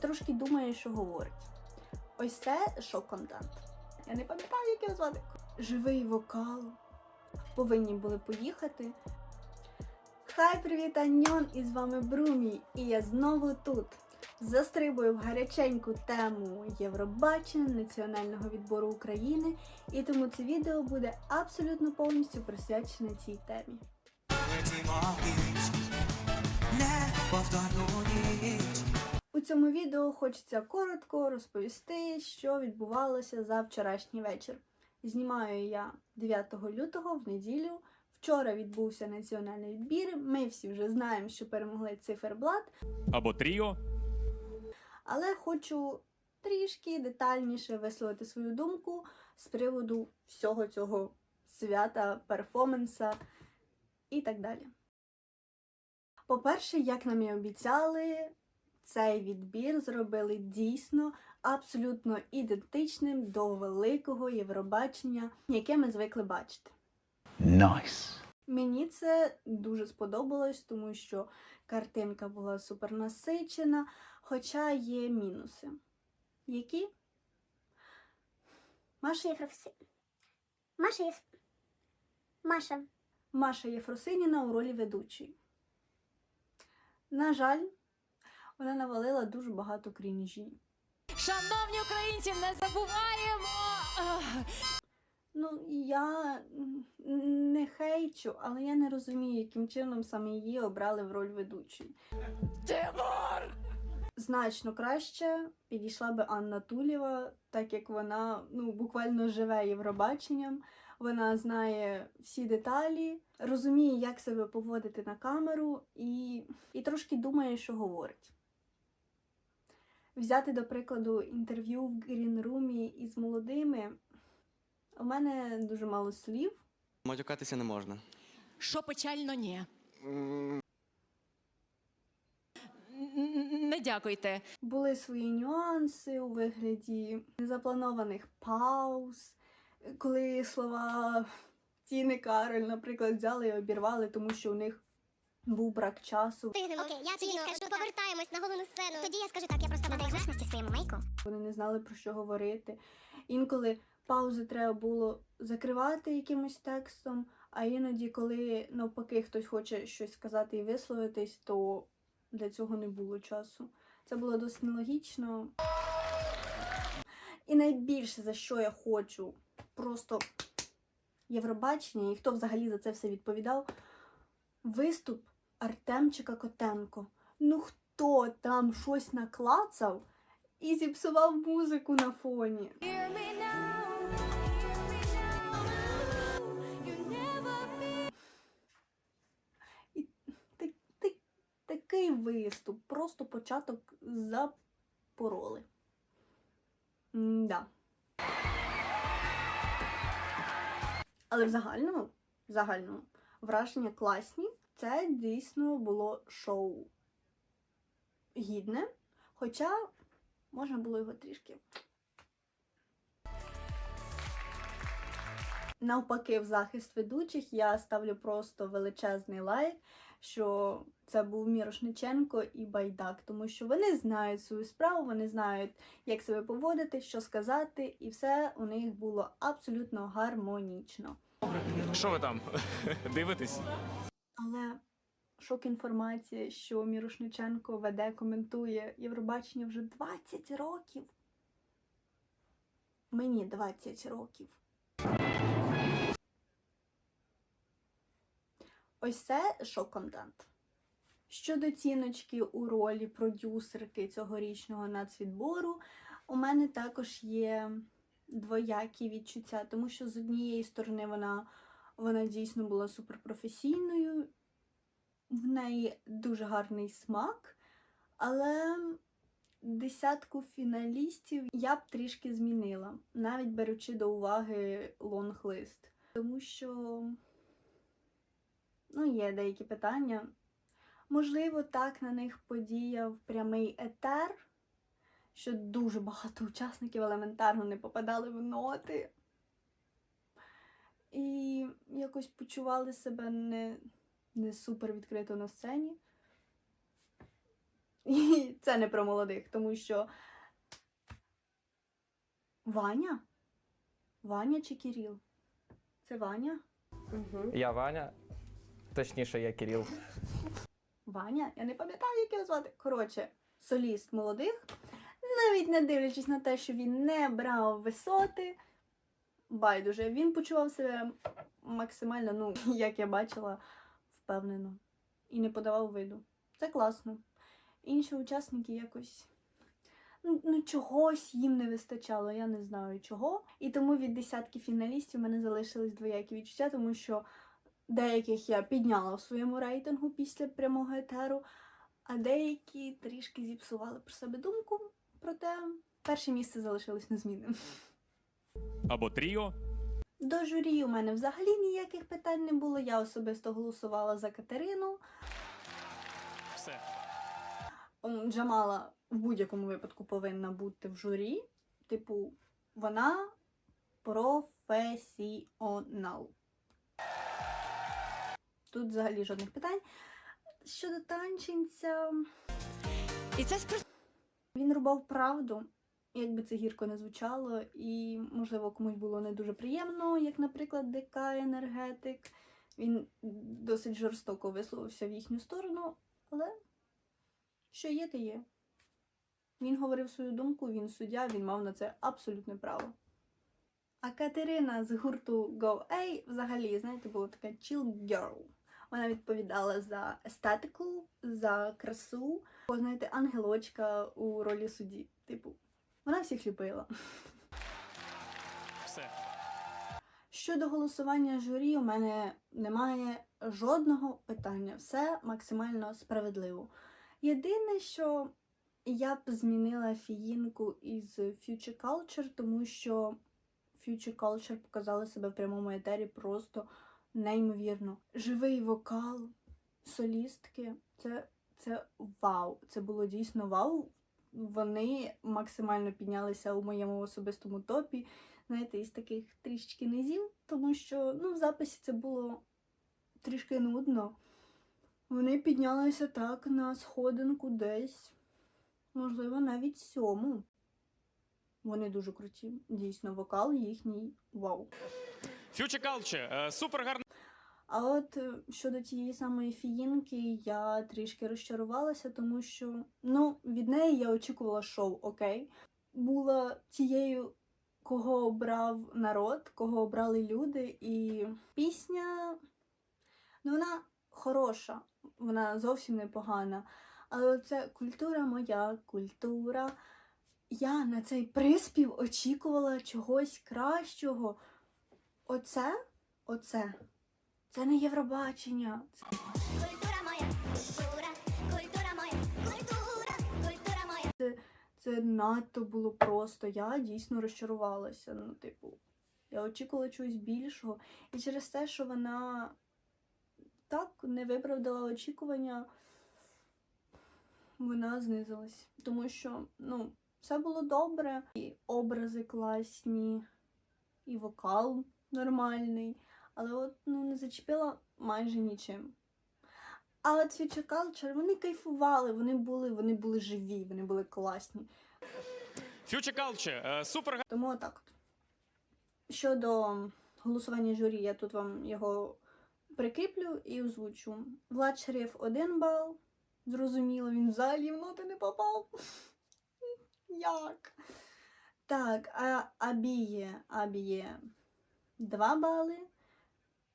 трошки думає, що говорить. Ось це шок-контент. Я не пам'ятаю, як його звати. Живий вокал. Повинні були поїхати. Хай привіт, Аньон! І з вами Брумі, і я знову тут. Застрибую в гаряченьку тему Євробачення національного відбору України, і тому це відео буде абсолютно повністю присвячене цій темі. Летімо в цьому відео хочеться коротко розповісти, що відбувалося за вчорашній вечір. Знімаю я 9 лютого в неділю. Вчора відбувся національний відбір. Ми всі вже знаємо, що перемогли циферблат, або Тріо. але хочу трішки детальніше висловити свою думку з приводу всього цього свята, перформанса і так далі. По-перше, як нам і обіцяли, цей відбір зробили дійсно абсолютно ідентичним до великого Євробачення, яке ми звикли бачити. Nice. Мені це дуже сподобалось, тому що картинка була супернасичена, хоча є мінуси. Які? Маша, Єфроси... Маша Єф... Маша. Маша Єфросиніна у ролі ведучої. На жаль, вона навалила дуже багато крінжі. Шановні українці, не забуваємо. Ну, я не хейчу, але я не розумію, яким чином саме її обрали в роль ведучої. Тимур! Значно краще підійшла би Анна Тулєва, так як вона ну, буквально живе Євробаченням. Вона знає всі деталі, розуміє, як себе поводити на камеру, і, і трошки думає, що говорить. Взяти, до прикладу, інтерв'ю в Грінрумі із молодими. У мене дуже мало слів. Матюкатися не можна. Що печально, ні. Не дякуйте. Були свої нюанси у вигляді незапланованих пауз, коли слова Тіни Кароль, наприклад, взяли і обірвали, тому що у них був брак часу. Встигнемо. Окей, я тоді скажу, повертаємось на головну сцену. Тоді я скажу так, я просто надаю гласності своєму мейку. Вони не знали про що говорити. Інколи паузи треба було закривати якимось текстом, а іноді, коли навпаки хтось хоче щось сказати і висловитись, то для цього не було часу. Це було досить нелогічно. І найбільше за що я хочу просто Євробачення, і хто взагалі за це все відповідав, виступ Артемчика Котенко. Ну хто там щось наклацав і зіпсував музику на фоні? Такий виступ, просто початок запороли. Да. Але в загальному, в загальному враження класні. Це дійсно було шоу гідне, хоча можна було його трішки. Навпаки, в захист ведучих я ставлю просто величезний лайк, що це був Мірошниченко і Байдак, тому що вони знають свою справу, вони знають, як себе поводити, що сказати, і все у них було абсолютно гармонічно. Що ви там? Дивитесь? Але шок інформація, що Мірошниченко веде, коментує Євробачення вже 20 років. Мені 20 років. Ось це шок-контент. Щодо ціночки у ролі продюсерки цьогорічного нацвідбору, у мене також є двоякі відчуття, тому що з однієї сторони вона, вона дійсно була суперпрофесійною, в неї дуже гарний смак, але десятку фіналістів я б трішки змінила, навіть беручи до уваги лонг-лист. Тому що ну, є деякі питання. Можливо, так на них подіяв прямий етер, що дуже багато учасників елементарно не попадали в ноти. І якось почували себе не, не супер відкрито на сцені. І це не про молодих, тому що. Ваня? Ваня чи Кіріл? Це Ваня? Я Ваня, точніше, я Кирил. Ваня? Я не пам'ятаю, як його звати. Коротше, соліст молодих. Навіть не дивлячись на те, що він не брав висоти. Байдуже, він почував себе максимально, ну, як я бачила, впевнено. І не подавав виду. Це класно. Інші учасники якось. Ну, ну, чогось їм не вистачало, я не знаю чого. І тому від десятки фіналістів в мене залишились двоякі відчуття, тому що деяких я підняла в своєму рейтингу після прямого етеру, а деякі трішки зіпсували про себе думку. Проте перше місце залишилось незмінним. Або тріо. До журі у мене взагалі ніяких питань не було. Я особисто голосувала за Катерину. Все. Джамала в будь-якому випадку повинна бути в журі. Типу, вона професіонал. Тут взагалі жодних питань. Щодо танчинця, І це спри... він рубав правду, як би це гірко не звучало, і, можливо, комусь було не дуже приємно, як, наприклад, ДК енергетик. Він досить жорстоко висловився в їхню сторону, але що є, те є. Він говорив свою думку, він суддя, він мав на це абсолютне право. А Катерина з гурту Go A взагалі, знаєте, була така chill girl. Вона відповідала за естетику, за красу. О, знаєте, ангелочка у ролі судді. Типу, вона всіх любила. Все. Щодо голосування журі, у мене немає жодного питання. Все максимально справедливо. Єдине, що я б змінила фіїнку із Future Culture, тому що Future Culture показали себе в прямому етері просто неймовірно. Живий вокал, солістки це, це вау. Це було дійсно вау. Вони максимально піднялися у моєму особистому топі знаєте, із таких трішечки низів, тому що ну, в записі це було трішки нудно. Вони піднялися так на сходинку десь, можливо, навіть сьому. Вони дуже круті. Дійсно, вокал їхній вау. Future Culture. Е, Супер гарно. А от е, щодо тієї самої фіїнки, я трішки розчарувалася, тому що ну, від неї я очікувала шоу, окей. Була тією, кого обрав народ, кого обрали люди, і пісня, ну вона хороша, вона зовсім непогана. Але це культура моя, культура. Я на цей приспів очікувала чогось кращого. Оце, оце. Це не Євробачення. Це Культура моя, культура, культура моя, культура, культура моя. це надто було просто. Я дійсно розчарувалася. Ну, типу, я очікувала чогось більшого. І через те, що вона так не виправдала очікування, вона знизилась. Тому що, ну, все було добре, і образи класні, і вокал нормальний. Але от ну, не зачепила майже нічим. А от Future Culture, вони кайфували, вони були, вони були живі, вони були класні. Future Culture. Е, Супер. Тому отак. Щодо голосування журі, я тут вам його прикріплю і озвучу. Влад Шериф 1 бал. Зрозуміло, він взагалі в ноти не попав. Як? Так, а Абіє, Абіє 2 бали.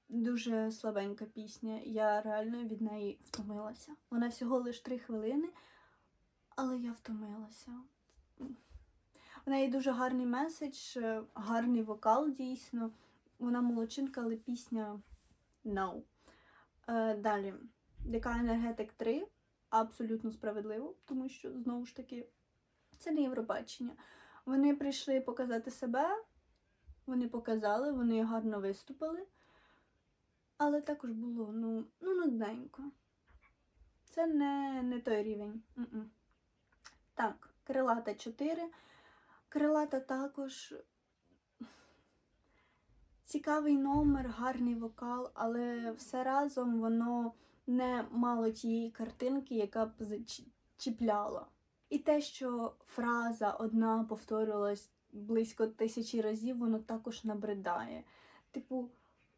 Дуже слабенька пісня. Я реально від неї втомилася. Вона всього лише 3 хвилини, але я втомилася. В неї дуже гарний меседж, гарний вокал дійсно. Вона молодчинка, але пісня no. Е, далі. ДК Енергетик 3 абсолютно справедливо, тому що знову ж таки це не Євробачення. Вони прийшли показати себе, вони показали, вони гарно виступили, але також було ну, ну нудненько. Це не, не той рівень. М-м. Так, крилата 4. Крилата також цікавий номер, гарний вокал, але все разом воно не мало тієї картинки, яка б зач- чіпляло. І те, що фраза одна повторювалась близько тисячі разів, воно також набридає. Типу,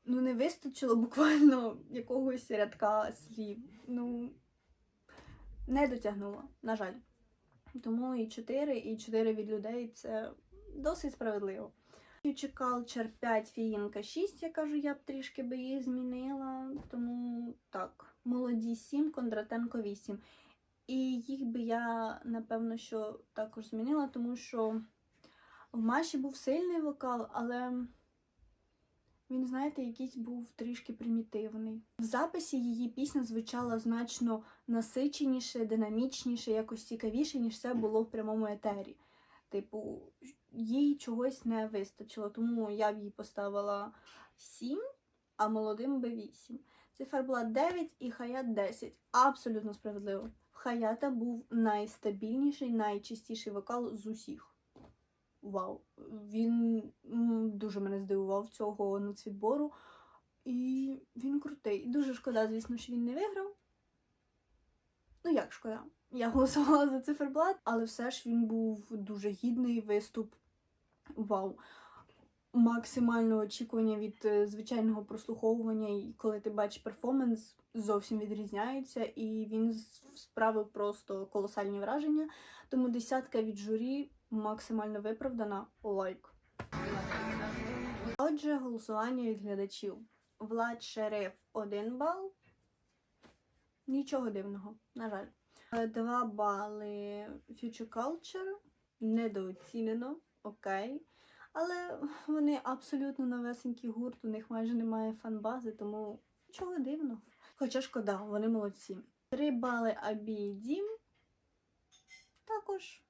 ну не вистачило буквально якогось рядка слів. Ну, не дотягнуло, на жаль. Тому і 4, і 4 від людей це досить справедливо. Culture 5, Фіїнка 6, я кажу, я б трішки би її змінила. Тому так, молоді 7, Кондратенко 8. І їх би я, напевно, що також змінила, тому що в Маші був сильний вокал, але він, знаєте, якийсь був трішки примітивний. В записі її пісня звучала значно насиченіше, динамічніше, якось цікавіше, ніж це було в прямому етері. Типу, їй чогось не вистачило, тому я б їй поставила 7, а молодим би 8. Циферблат 9 і Хаят 10. Абсолютно справедливо. В Хаята був найстабільніший, найчистіший вокал з усіх. Вау! Він дуже мене здивував цього нацвідбору. І він крутий. Дуже шкода, звісно, що він не виграв. Ну, як шкода? Я голосувала за циферблат, але все ж він був дуже гідний виступ. Вау! Максимальне очікування від е, звичайного прослуховування, і коли ти бачиш перформанс, зовсім відрізняються, і він справив просто колосальні враження. Тому десятка від журі максимально виправдана. Лайк. Отже, голосування від глядачів. Влад Шериф 1 бал. Нічого дивного, на жаль. Е, Два бали Future Culture. Недооцінено, окей. Але вони абсолютно новесенький гурт, у них майже немає фанбази, тому нічого дивного. Хоча шкода, вони молодці. Три бали Абі і Дім. Також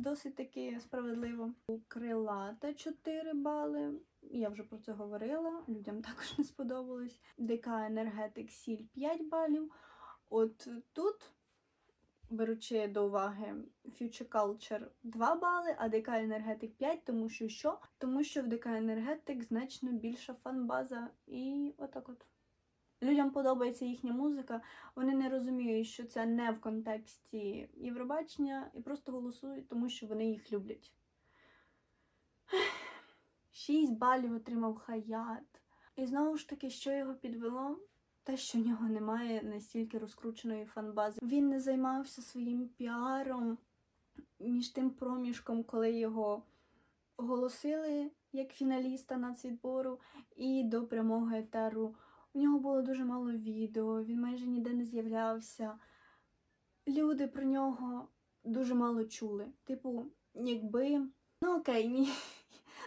досить таки справедливо. У Крилата 4 бали. Я вже про це говорила, людям також не сподобалось. ДК Енергетик Сіль 5 балів. От тут, беручи до уваги Future Culture 2 бали, а ДК Енергетик 5, тому що що? Тому що в ДК Енергетик значно більша фанбаза, і отак от. Людям подобається їхня музика, вони не розуміють, що це не в контексті Євробачення, і просто голосують, тому що вони їх люблять. 6 балів отримав Хаят. І знову ж таки, що його підвело? Те, що в нього немає настільки розкрученої фанбази. Він не займався своїм піаром між тим проміжком, коли його оголосили як фіналіста нацвідбору, і до прямого етеру. У нього було дуже мало відео, він майже ніде не з'являвся. Люди про нього дуже мало чули. Типу, якби. Ну окей, ні.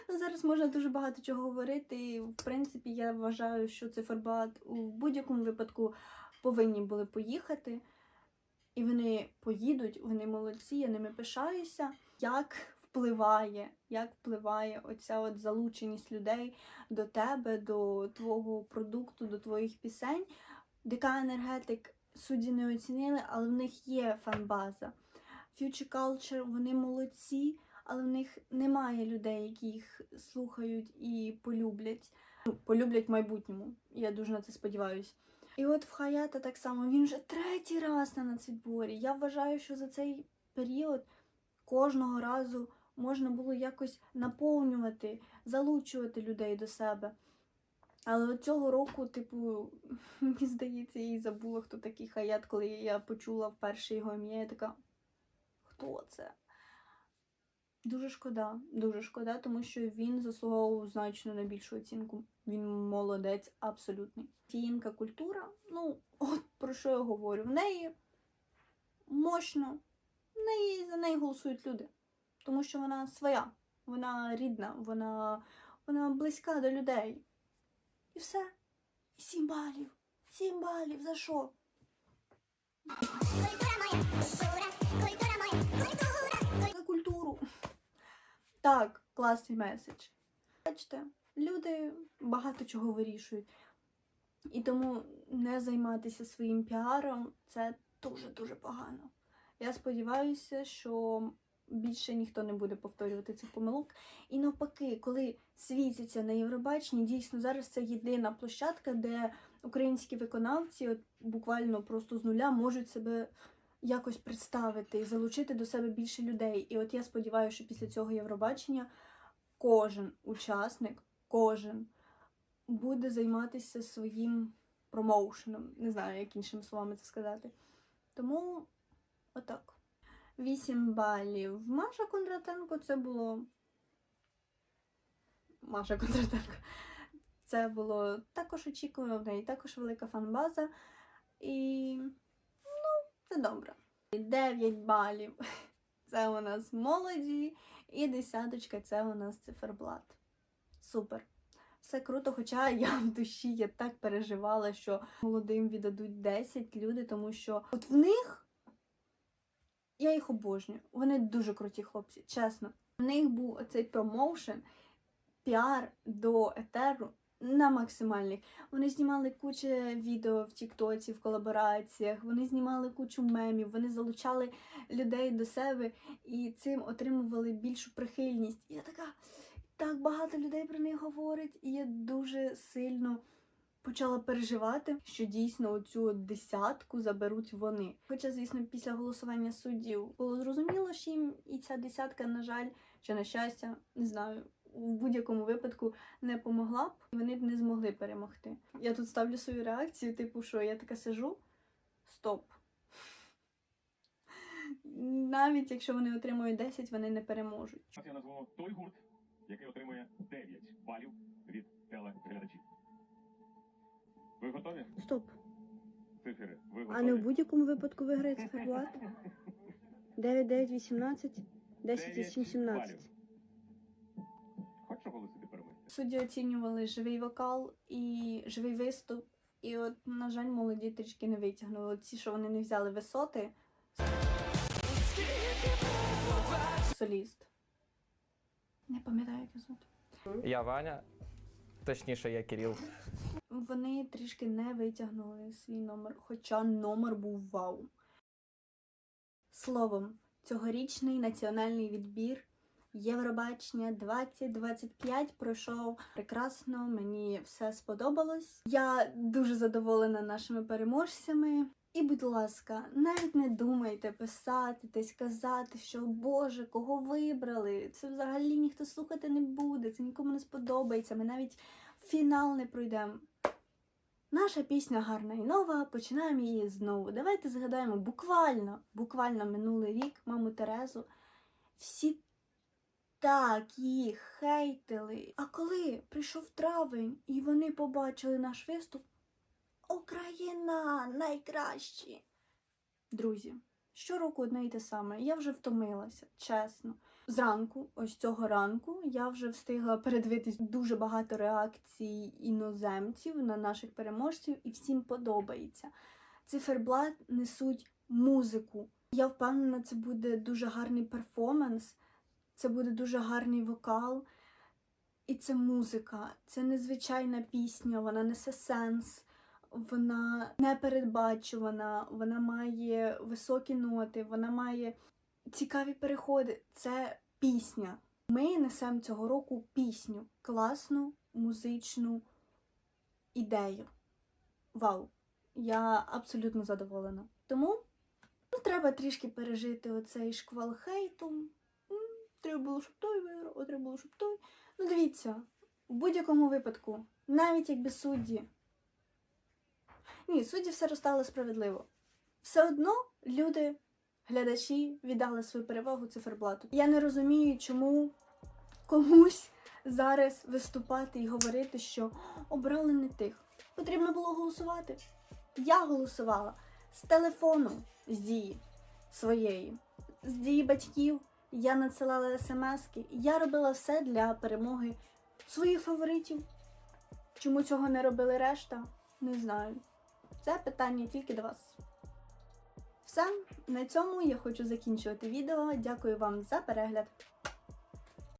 Ну, зараз можна дуже багато чого говорити. І, в принципі, я вважаю, що циферблат у будь-якому випадку повинні були поїхати. І вони поїдуть, вони молодці, я ними пишаюся. Як впливає, як впливає оця от залученість людей до тебе, до твого продукту, до твоїх пісень. ДК Енергетик судді не оцінили, але в них є фанбаза. Future Culture, вони молодці, але в них немає людей, які їх слухають і полюблять. Полюблять в майбутньому. Я дуже на це сподіваюся. І от в Хаята так само він вже третій раз на нацвідборі. Я вважаю, що за цей період кожного разу можна було якось наповнювати, залучувати людей до себе. Але от цього року, типу, мені здається, я і забула, хто такий хаят, коли я почула вперше його ім'я, я така, хто це? Дуже шкода, дуже шкода, тому що він заслуговував значно на більшу оцінку. Він молодець абсолютний. Фіїнка культура, ну, от про що я говорю? В неї мощно, в неї за неї голосують люди. Тому що вона своя, вона рідна, вона, вона близька до людей. І все. І сім балів. Сім балів. За що? За культуру. Так, класний меседж. Бачите, люди багато чого вирішують. І тому не займатися своїм піаром це дуже-дуже погано. Я сподіваюся, що більше ніхто не буде повторювати цих помилок. І навпаки, коли світяться на Євробаченні, дійсно зараз це єдина площадка, де українські виконавці от буквально просто з нуля можуть себе якось представити і залучити до себе більше людей. І от я сподіваюся, що після цього Євробачення кожен учасник, кожен буде займатися своїм промоушеном. Не знаю, як іншими словами це сказати. Тому отак. 8 балів. Маша Кондратенко це було. Маша Кондратенко. Це було також очікувано, в неї також велика фанбаза. І ну, це добре. 9 балів. Це у нас молоді. І десяточка це у нас циферблат. Супер. Все круто, хоча я в душі я так переживала, що молодим віддадуть 10 люди, тому що от в них я їх обожнюю. Вони дуже круті хлопці, чесно. В них був оцей промоушен, піар до етеру на максимальних. Вони знімали кучу відео в Тіктоці, в колабораціях, вони знімали кучу мемів, вони залучали людей до себе і цим отримували більшу прихильність. І я така, так багато людей про них говорить, і я дуже сильно почала переживати, що дійсно оцю десятку заберуть вони. Хоча, звісно, після голосування суддів було зрозуміло, що їм і ця десятка, на жаль, чи на щастя, не знаю. В будь-якому випадку не помогла б, і вони б не змогли перемогти. Я тут ставлю свою реакцію, типу, що я така сижу. Стоп. Навіть якщо вони отримують 10, вони не переможуть. Я назву той гурт, який отримує 9 балів від телеглядачів. Ви готові? Стоп. Цифри. Ви готові? А не в будь-якому випадку виграє циферблат? 9, 9, 18, 10, 8, 17. балів. Хочеш оголосити переможця? Судді оцінювали живий вокал і живий виступ. І от, на жаль, молоді трішки не витягнули. Ці, що вони не взяли висоти. Соліст. Не пам'ятаю, як його звати. Я Ваня, точніше, я Кирил. Вони трішки не витягнули свій номер, хоча номер був вау. Словом, цьогорічний національний відбір Євробачення 2025 пройшов прекрасно, мені все сподобалось. Я дуже задоволена нашими переможцями. І, будь ласка, навіть не думайте писати десь казати, що Боже, кого вибрали. Це взагалі ніхто слухати не буде, це нікому не сподобається. Ми навіть фінал не пройдемо. Наша пісня гарна і нова, починаємо її знову. Давайте згадаємо буквально, буквально минулий рік маму Терезу. Всі так їх хейтили. А коли прийшов травень і вони побачили наш виступ, Україна найкращі. Друзі, щороку одне й те саме. Я вже втомилася, чесно. Зранку, ось цього ранку, я вже встигла передивитись дуже багато реакцій іноземців на наших переможців, і всім подобається. Циферблат несуть музику. Я впевнена, це буде дуже гарний перформанс, це буде дуже гарний вокал. І це музика, це незвичайна пісня, вона несе сенс, вона непередбачувана, вона має високі ноти, вона має цікаві переходи. Це пісня. Ми несемо цього року пісню, класну музичну ідею. Вау! Я абсолютно задоволена. Тому ну, треба трішки пережити оцей шквал хейту. Треба було, щоб той виграв, треба було, щоб той. Ну, дивіться, в будь-якому випадку, навіть якби судді. Ні, судді все розстали справедливо. Все одно люди, глядачі віддали свою перевагу циферблату. Я не розумію, чому комусь зараз виступати і говорити, що обрали не тих. Потрібно було голосувати. Я голосувала з телефону, з дії своєї, з дії батьків. Я надсилала смски. Я робила все для перемоги своїх фаворитів. Чому цього не робили решта? Не знаю. Це питання тільки до вас. Все, на цьому я хочу закінчувати відео. Дякую вам за перегляд.